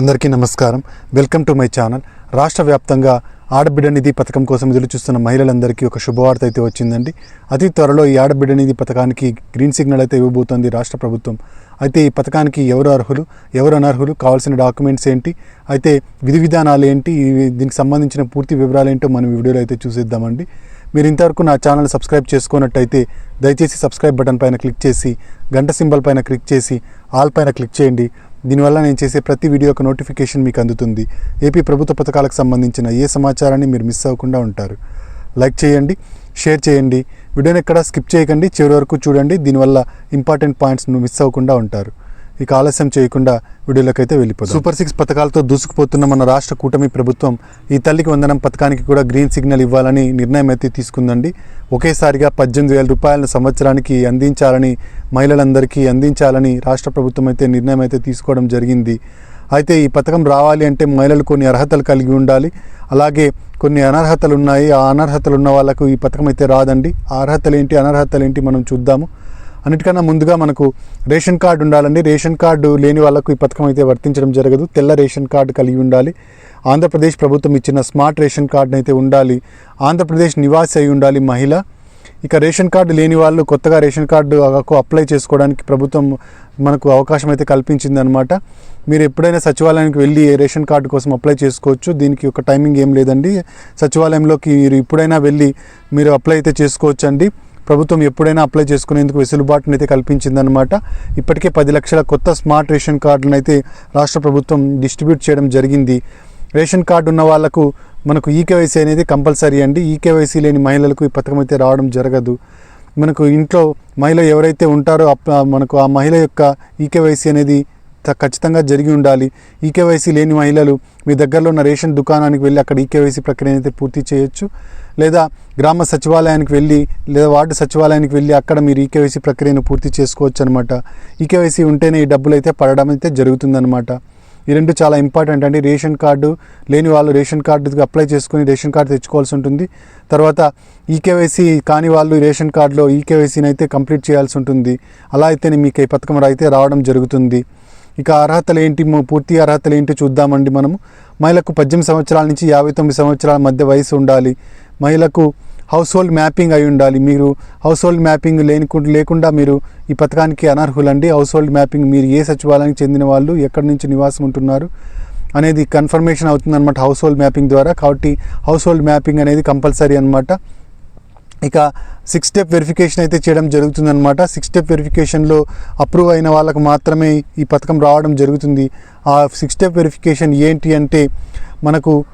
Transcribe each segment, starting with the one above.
అందరికీ నమస్కారం. Welcome to my channel. రాష్ట్ర వ్యాప్తంగా ఆడబిడ్డ నిధి పథకం కోసం ఎదురు చూస్తున్న మహిళలందరికీ ఒక శుభవార్త అయితే వచ్చిందండి. అతి త్వరలో ఈ ఆడబిడ్డ నిధి పథకానికి గ్రీన్ సిగ్నల్ అయితే ఇవ్వబోతోంది రాష్ట్ర ప్రభుత్వం. అయితే ఈ పథకానికి ఎవరు అర్హులు ఎవరు అనర్హులు కావాల్సిన డాక్యుమెంట్స్ ఏంటి అయితే విధి విధానాలు ఏంటి దీనికి సంబంధించిన పూర్తి వివరాలు ఏంటో మనం వీడియోలో అయితే చూసేద్దామండి. మీరు ఇంతవరకు నా ఛానల్ సబ్స్క్రైబ్ చేసుకున్నట్టయితే దయచేసి సబ్స్క్రైబ్ బటన్ పైన క్లిక్ చేసి గంట సింబల్ పైన క్లిక్ చేసి ఆల్ పైన క్లిక్ చేయండి. దీనివల్ల నేను చేసే ప్రతి వీడియో యొక్క నోటిఫికేషన్ మీకు అందుతుంది. ఏపీ ప్రభుత్వ పథకాలకు సంబంధించిన ఏ సమాచారాన్ని మీరు మిస్ అవ్వకుండా ఉంటారు. లైక్ చేయండి షేర్ చేయండి. వీడియోని ఎక్కడ స్కిప్ చేయకండి చివరి వరకు చూడండి. దీనివల్ల ఇంపార్టెంట్ పాయింట్స్ను మిస్ అవ్వకుండా ఉంటారు. ఇక ఆలస్యం చేయకుండా వీడియోలోకి వెళ్ళిపోతుంది సూపర్ సిక్స్ పథకాలతో దూసుకుపోతున్న మన రాష్ట్ర కూటమి ప్రభుత్వం. ఈ తల్లికి వందనం పథకానికి కూడా గ్రీన్ సిగ్నల్ ఇవ్వాలని నిర్ణయం అయితే తీసుకుందండి. ఒకేసారిగా పద్దెనిమిది వేల రూపాయలను సంవత్సరానికి అందించాలని మహిళలందరికీ అందించాలని రాష్ట్ర ప్రభుత్వం అయితే నిర్ణయం అయితే తీసుకోవడం జరిగింది. అయితే ఈ పథకం రావాలి అంటే మహిళలు కొన్ని అర్హతలు కలిగి ఉండాలి. అలాగే కొన్ని అనర్హతలు ఉన్నాయి. ఆ అనర్హతలు ఉన్న వాళ్ళకు ఈ పథకం అయితే రాదండి. ఆ అర్హతలు ఏంటి అనర్హతలు ఏంటి మనం చూద్దాము. అన్నిటికన్నా ముందుగా మనకు రేషన్ కార్డు ఉండాలండి. రేషన్ కార్డు లేని వాళ్ళకు ఈ పథకం అయితే వర్తించడం జరగదు. తెల్ల రేషన్ కార్డు కలిగి ఉండాలి. ఆంధ్రప్రదేశ్ ప్రభుత్వం ఇచ్చిన స్మార్ట్ రేషన్ కార్డుని అయితే ఉండాలి. ఆంధ్రప్రదేశ్ నివాసి అయి ఉండాలి మహిళ. ఇక రేషన్ కార్డు లేని వాళ్ళు కొత్తగా రేషన్ కార్డు అప్లై చేసుకోవడానికి ప్రభుత్వం మనకు అవకాశం అయితే కల్పించింది అనమాట మీరు ఎప్పుడైనా సచివాలయానికి వెళ్ళి రేషన్ కార్డు కోసం అప్లై చేసుకోవచ్చు. దీనికి ఒక టైమింగ్ ఏం లేదండి. సచివాలయంలోకి మీరు ఎప్పుడైనా వెళ్ళి మీరు అప్లై అయితే చేసుకోవచ్చు అండి ప్రభుత్వం ఎప్పుడైనా అప్లై చేసుకునేందుకు వెసులుబాటును అయితే కల్పించిందనమాట ఇప్పటికే పది లక్షల కొత్త స్మార్ట్ రేషన్ కార్డులను అయితే రాష్ట్ర ప్రభుత్వం డిస్ట్రిబ్యూట్ చేయడం జరిగింది. రేషన్ కార్డు ఉన్న వాళ్ళకు మనకు ఈకేవైసీ అనేది కంపల్సరీ అండి. ఈకేవైసీ లేని మహిళలకు ఈ పథకం అయితే రావడం జరగదు. మనకు ఇంట్లో మహిళ ఎవరైతే ఉంటారో అప్- మనకు ఆ మహిళ యొక్క ఈకేవైసీ అనేది ఖచ్చితంగా జరిగి ఉండాలి. ఈకేవైసీ లేని మహిళలు మీ దగ్గరలో ఉన్న రేషన్ దుకాణానికి వెళ్ళి అక్కడ ఈకేవైసీ ప్రక్రియను అయితే పూర్తి చేయొచ్చు. లేదా గ్రామ సచివాలయానికి వెళ్ళి లేదా వార్డు సచివాలయానికి వెళ్ళి అక్కడ మీరు ఈకేవైసీ ప్రక్రియను పూర్తి చేసుకోవచ్చు అనమాట ఈకేవైసీ ఉంటేనే ఈ డబ్బులు అయితే పడడం అయితే జరుగుతుందన్నమాట. ఈ రెండు చాలా ఇంపార్టెంట్ అండి. రేషన్ కార్డు లేని వాళ్ళు రేషన్ కార్డుకి అప్లై చేసుకుని రేషన్ కార్డు తెచ్చుకోవాల్సి ఉంటుంది. తర్వాత ఈకేవైసీ కాని వాళ్ళు రేషన్ కార్డులో ఈకేవైసీని అయితే కంప్లీట్ చేయాల్సి ఉంటుంది. అలా అయితేనే మీకు ఈ పథకం అయితే రావడం జరుగుతుంది. ఇక అర్హతలు ఏంటి? పూర్తి అర్హతలు ఏంటి చూద్దామండి మనము. మహిళకు పద్దెనిమిది సంవత్సరాల నుంచి యాభై తొమ్మిది సంవత్సరాల మధ్య వయసు ఉండాలి. మహిళకు హౌస్ హోల్డ్ మ్యాపింగ్ అయి ఉండాలి. మీరు హౌస్ హోల్డ్ మ్యాపింగ్ లేని లేకుండా మీరు ఈ పథకానికి అనర్హులండి. హౌస్ హోల్డ్ మ్యాపింగ్ మీరు ఏ సచివాలయానికి చెందిన వాళ్ళు ఎక్కడి నుంచి నివాసం ఉంటున్నారు అనేది కన్ఫర్మేషన్ అవుతుందన్నమాట హౌస్ హోల్డ్ మ్యాపింగ్ ద్వారా. కాబట్టి హౌస్ హోల్డ్ మ్యాపింగ్ అనేది కంపల్సరీ అనమాట ఇక సిక్స్ స్టెప్ వెరిఫికేషన్ అయితే చేయడం జరుగుతుందన్నమాట. సిక్స్ స్టెప్ వెరిఫికేషన్లో అప్రూవ్ అయిన వాళ్ళకు మాత్రమే ఈ పథకం రావడం జరుగుతుంది. ఆ సిక్స్ స్టెప్ వెరిఫికేషన్ ఏంటి అంటే మనకు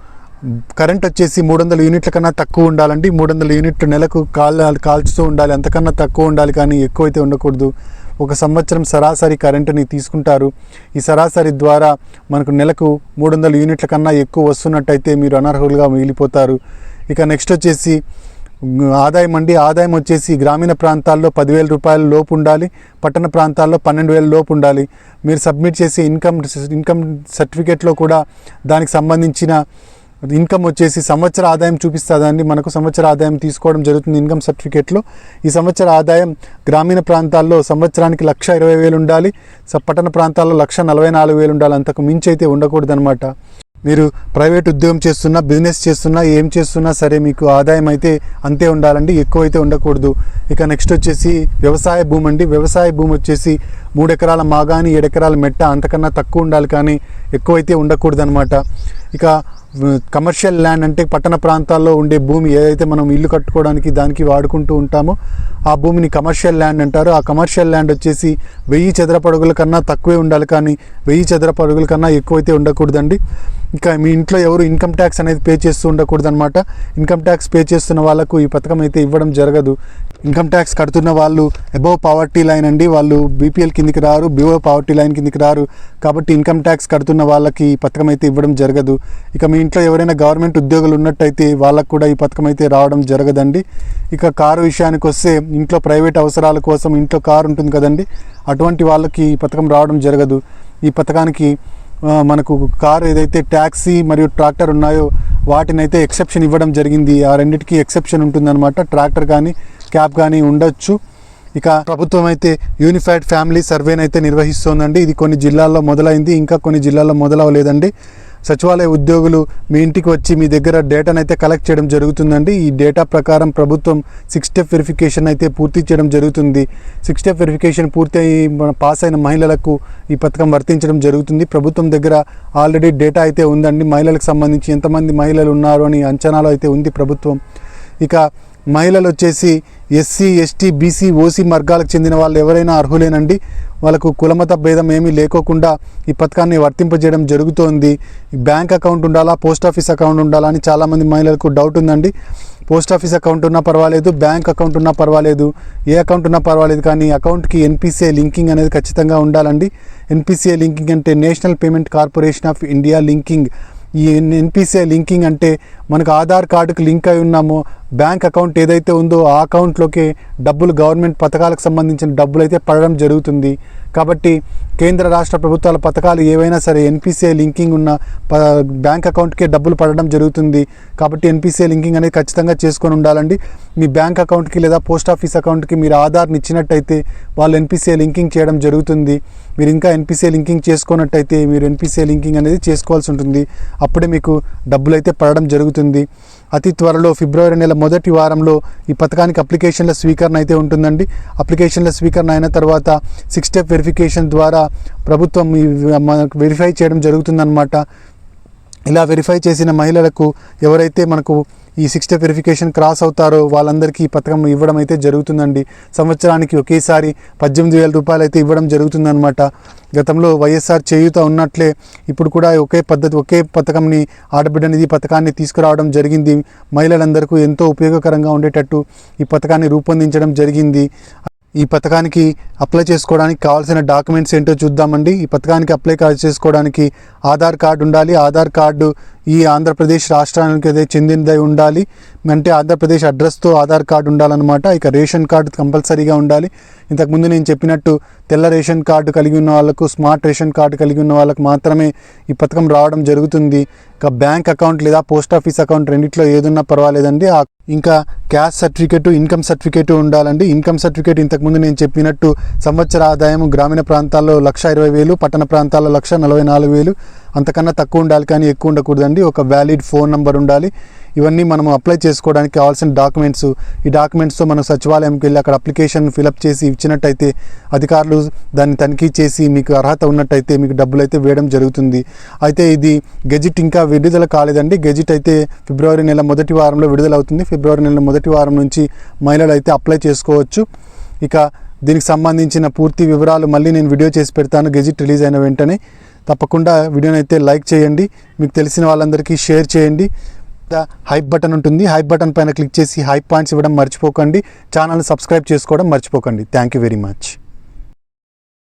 కరెంట్ వచ్చేసి మూడు వందల యూనిట్ల కన్నా తక్కువ ఉండాలండి. మూడు వందల యూనిట్లు నెలకు కాల్ కాల్చుతూ ఉండాలి. అంతకన్నా తక్కువ ఉండాలి కానీ ఎక్కువైతే ఉండకూడదు. ఒక సంవత్సరం సరాసరి కరెంటుని తీసుకుంటారు. ఈ సరాసరి ద్వారా మనకు నెలకు మూడు వందల యూనిట్ల కన్నా ఎక్కువ వస్తున్నట్టయితే మీరు అనర్హులుగా మిగిలిపోతారు. ఇక నెక్స్ట్ వచ్చేసి ఆదాయం అండి. ఆదాయం వచ్చేసి గ్రామీణ ప్రాంతాల్లో పదివేల రూపాయల లోపు ఉండాలి. పట్టణ ప్రాంతాల్లో పన్నెండు వేల లోపు ఉండాలి. మీరు సబ్మిట్ చేసే ఇన్కమ్ ఇన్కమ్ సర్టిఫికేట్లో కూడా దానికి సంబంధించిన ఇన్కమ్ వచ్చేసి సంవత్సర ఆదాయం చూపిస్తుందండి మనకు సంవత్సర ఆదాయం తీసుకోవడం జరుగుతుంది ఇన్కమ్ సర్టిఫికేట్లో. ఈ సంవత్సర ఆదాయం గ్రామీణ ప్రాంతాల్లో సంవత్సరానికి లక్ష ఇరవై వేలు ఉండాలి. పట్టణ ప్రాంతాల్లో లక్ష నలభై నాలుగు వేలు ఉండాలి. అంతకు మించి అయితే ఉండకూడదనమాట మీరు ప్రైవేట్ ఉద్యోగం చేస్తున్నా బిజినెస్ చేస్తున్నా ఏం చేస్తున్నా సరే మీకు ఆదాయం అయితే అంతే ఉండాలండి ఎక్కువ అయితే ఉండకూడదు. ఇక నెక్స్ట్ వచ్చేసి వ్యవసాయ భూమి అండి. వ్యవసాయ భూమి వచ్చేసి మూడు ఎకరాల మాగాని ఏడెకరాల మెట్ట అంతకన్నా తక్కువ ఉండాలి కానీ ఎక్కువైతే ఉండకూడదు అనమాట ఇక కమర్షియల్ ల్యాండ్ అంటే పట్టణ ప్రాంతాల్లో ఉండే భూమి ఏదైతే మనం ఇల్లు కట్టుకోవడానికి దానికి వాడుకుంటూ ఉంటామో ఆ భూమిని కమర్షియల్ ల్యాండ్ అంటారు. ఆ కమర్షియల్ ల్యాండ్ వచ్చేసి వెయ్యి చదరపడుగుల కన్నా తక్కువే ఉండాలి కానీ వెయ్యి చదరపడుగుల కన్నా ఎక్కువైతే ఉండకూడదండి. ఇంకా మీ ఇంట్లో ఎవరు ఇన్కమ్ ట్యాక్స్ అనేది పే చేస్తూ ఉండకూడదు అనమాట ఇన్కమ్ ట్యాక్స్ పే చేస్తున్న వాళ్ళకు ఈ పథకం అయితే ఇవ్వడం జరగదు. ఇన్కమ్ ట్యాక్స్ కడుతున్న వాళ్ళు అబౌవ్ పావర్టీ లైన్ అండి. వాళ్ళు బీపీఎల్ కిందికి రారు బిఓ పావర్టీ లైన్ కిందికి రారు. కాబట్టి ఇన్కమ్ ట్యాక్స్ కడుతున్న వాళ్ళకి ఈ పథకం అయితే ఇవ్వడం జరగదు. ఇక మీ ఇంట్లో ఎవరైనా గవర్నమెంట్ ఉద్యోగులు ఉన్నట్టయితే వాళ్ళకు కూడా ఈ పథకం అయితే రావడం జరగదండి. ఇక కారు విషయానికి వస్తే ఇంట్లో ప్రైవేట్ అవసరాల కోసం ఇంట్లో కారు ఉంటుంది కదండి. అటువంటి వాళ్ళకి ఈ పథకం రావడం జరగదు. ఈ పథకానికి మనకు కారు ఏదైతే ట్యాక్సీ మరియు ట్రాక్టర్ ఉన్నాయో వాటినైతే ఎక్సెప్షన్ ఇవ్వడం జరిగింది. ఆ రెండింటికి ఎక్సెప్షన్ ఉంటుందన్నమాట. ట్రాక్టర్ కానీ క్యాబ్ కానీ ఉండొచ్చు. ఇక ప్రభుత్వం అయితే యూనిఫైడ్ ఫ్యామిలీ సర్వేని అయితే నిర్వహిస్తోందండి. ఇది కొన్ని జిల్లాల్లో మొదలైంది ఇంకా కొన్ని జిల్లాల్లో మొదలవలేదండి. సచివాలయ ఉద్యోగులు మీ ఇంటికి వచ్చి మీ దగ్గర డేటాను అయితే కలెక్ట్ చేయడం జరుగుతుందండి. ఈ డేటా ప్రకారం ప్రభుత్వం సిక్స్ స్టెప్ వెరిఫికేషన్ అయితే పూర్తి చేయడం జరుగుతుంది. సిక్స్ స్టెప్ వెరిఫికేషన్ పూర్తి అయ్యి మన పాస్ అయిన మహిళలకు ఈ పథకం వర్తించడం జరుగుతుంది. ప్రభుత్వం దగ్గర ఆల్రెడీ డేటా అయితే ఉందండి. మహిళలకు సంబంధించి ఎంతమంది మహిళలు ఉన్నారు అని అంచనాలు అయితే ఉంది ప్రభుత్వం. ఇక మహిళలు వచ్చేసి ఎస్సీ ఎస్టీ బీసీ ఓసీ వర్గాలకు చెందిన వాళ్ళు ఎవరైనా అర్హులేనండి. వాళ్ళకు కులమత భేదం ఏమీ లేకోకుండా ఈ పథకాన్ని వర్తింపజేయడం జరుగుతోంది. బ్యాంక్ అకౌంట్ ఉండాలా పోస్ట్ ఆఫీస్ అకౌంట్ ఉండాలా అని చాలామంది మహిళలకు డౌట్ ఉందండి. పోస్ట్ ఆఫీస్ అకౌంట్ ఉన్నా పర్వాలేదు బ్యాంక్ అకౌంట్ ఉన్నా పర్వాలేదు ఏ అకౌంట్ ఉన్నా పర్వాలేదు కానీ అకౌంట్కి ఎన్పిసిఐ లింకింగ్ అనేది ఖచ్చితంగా ఉండాలండి. ఎన్పిసిఐ లింకింగ్ అంటే national payment corporation of India linking. ఈ ఎన్పిసిఐ లింకింగ్ అంటే మనకు ఆధార్ కార్డుకు లింక్ అయి ఉన్నామో. బ్యాంక్ అకౌంట్ ఏదైతే ఉందో ఆ అకౌంట్లోకి డబ్బులు గవర్నమెంట్ పథకాలకు సంబంధించిన డబ్బులు అయితే పడడం జరుగుతుంది. కాబట్టి కేంద్ర రాష్ట్ర ప్రభుత్వాల పథకాలు ఏవైనా సరే ఎన్పిసిఐ లింకింగ్ ఉన్న ప బ్యాంక్ అకౌంట్కే డబ్బులు పడడం జరుగుతుంది. కాబట్టి ఎన్పిసిఐ లింకింగ్ అనేది ఖచ్చితంగా చేసుకొని ఉండాలండి. మీ బ్యాంక్ అకౌంట్కి లేదా పోస్ట్ ఆఫీస్ అకౌంట్కి మీరు ఆధార్ని ఇచ్చినట్టయితే వాళ్ళు ఎన్పిసిఐ లింకింగ్ చేయడం జరుగుతుంది. మీరు ఇంకా ఎన్పిసిఐ లింకింగ్ చేసుకున్నట్టయితే మీరు ఎన్పిసిఐ లింకింగ్ అనేది చేసుకోవాల్సి ఉంటుంది. అప్పుడే మీకు డబ్బులు అయితే పడడం జరుగుతుంది. అతి త్వరలో ఫిబ్రవరి నెల మొదటి వారంలో ఈ పథకానికి అప్లికేషన్ల స్వీకరణ అయితే ఉంటుందండి. అప్లికేషన్ల స్వీకరణ అయిన తర్వాత సిక్స్ స్టెప్ వెరిఫికేషన్ ద్వారా ప్రభుత్వం మనకు వెరిఫై చేయడం జరుగుతుందన్నమాట. ఇలా వెరిఫై చేసిన మహిళలకు ఎవరైతే మనకు ఈ సిక్స్ స్టెప్ వెరిఫికేషన్ క్రాస్ అవుతారో వాళ్ళందరికీ ఈ పథకం ఇవ్వడం అయితే జరుగుతుందండి. సంవత్సరానికి ఒకేసారి పద్దెనిమిది వేల రూపాయలు అయితే ఇవ్వడం జరుగుతుందన్నమాట. గతంలో వైఎస్ఆర్ చేయూత ఉన్నట్లే ఇప్పుడు కూడా ఒకే పద్ధతి ఒకే పథకంని ఆడబిడ్డ నిధి పథకాన్ని తీసుకురావడం జరిగింది. మహిళలందరికీ ఎంతో ఉపయోగకరంగా ఉండేటట్టు ఈ పథకాన్ని రూపొందించడం జరిగింది. ఈ పథకానికి అప్లై చేసుకోవడానికి కావాల్సిన డాక్యుమెంట్స్ ఏంటో చూద్దామండి. ఈ పథకానికి అప్లై చేసుకోవడానికి ఆధార్ కార్డు ఉండాలి. ఆధార్ కార్డు ఈ ఆంధ్రప్రదేశ్ రాష్ట్రానికి అదే చెందినదై ఉండాలి. అంటే ఆంధ్రప్రదేశ్ అడ్రస్తో ఆధార్ కార్డు ఉండాలన్నమాట. ఇక రేషన్ కార్డు కంపల్సరీగా ఉండాలి. ఇంతకుముందు నేను చెప్పినట్టు తెల్ల రేషన్ కార్డు కలిగి ఉన్న వాళ్ళకు స్మార్ట్ రేషన్ కార్డు కలిగి ఉన్న వాళ్ళకు మాత్రమే ఈ పథకం రావడం జరుగుతుంది. ఇంకా బ్యాంక్ అకౌంట్ లేదా పోస్ట్ ఆఫీస్ అకౌంట్ రెండిట్లో ఏదున్నా పర్వాలేదండి. ఇంకా క్యాష్ సర్టిఫికేట్ ఇన్కమ్ సర్టిఫికేట్ ఉండాలండి. ఇన్కమ్ సర్టిఫికేట్ ఇంతకుముందు నేను చెప్పినట్టు సంవత్సర ఆదాయం గ్రామీణ ప్రాంతాల్లో లక్ష ఇరవై వేలు పట్టణ ప్రాంతాల్లో లక్ష నలభై నాలుగు వేలు. అంతకన్నా తక్కువ ఉండాలి కానీ ఎక్కువ ఉండకూడదండి. ఒక వ్యాలిడ్ ఫోన్ నంబర్ ఉండాలి. ఇవన్నీ మనం అప్లై చేసుకోవడానికి కావాల్సిన డాక్యుమెంట్స్. ఈ డాక్యుమెంట్స్తో మనం సచివాలయంకి వెళ్ళి అక్కడ అప్లికేషన్ ఫిలప్ చేసి ఇచ్చినట్టయితే అధికారులు దాన్ని తనిఖీ చేసి మీకు అర్హత ఉన్నట్టయితే మీకు డబ్బులు అయితే వేయడం జరుగుతుంది. అయితే ఇది గెజిట్ ఇంకా విడుదల కాలేదండి. గెజిట్ అయితే ఫిబ్రవరి నెల మొదటి వారంలో విడుదల అవుతుంది ఫిబ్రవరి నెల మొదటి వారం నుంచి మహిళలు అయితే అప్లై చేసుకోవచ్చు. ఇక దీనికి సంబంధించిన పూర్తి వివరాలు మళ్ళీ నేను వీడియో చేసి పెడతాను. గెజిట్ రిలీజ్ అయిన వెంటనే తప్పకుండా వీడియోని అయితే లైక్ చేయండి. మీకు తెలిసిన వాళ్ళందరికీ షేర్ చేయండి. హైప్ బటన్ ఉంటుంది. హైప్ బటన్ పైన క్లిక్ చేసి హైప్ పాయింట్స్ ఇవ్వడం మర్చిపోకండి. ఛానల్ సబ్స్క్రైబ్ చేసుకోవడం మర్చిపోకండి. Thank you very much.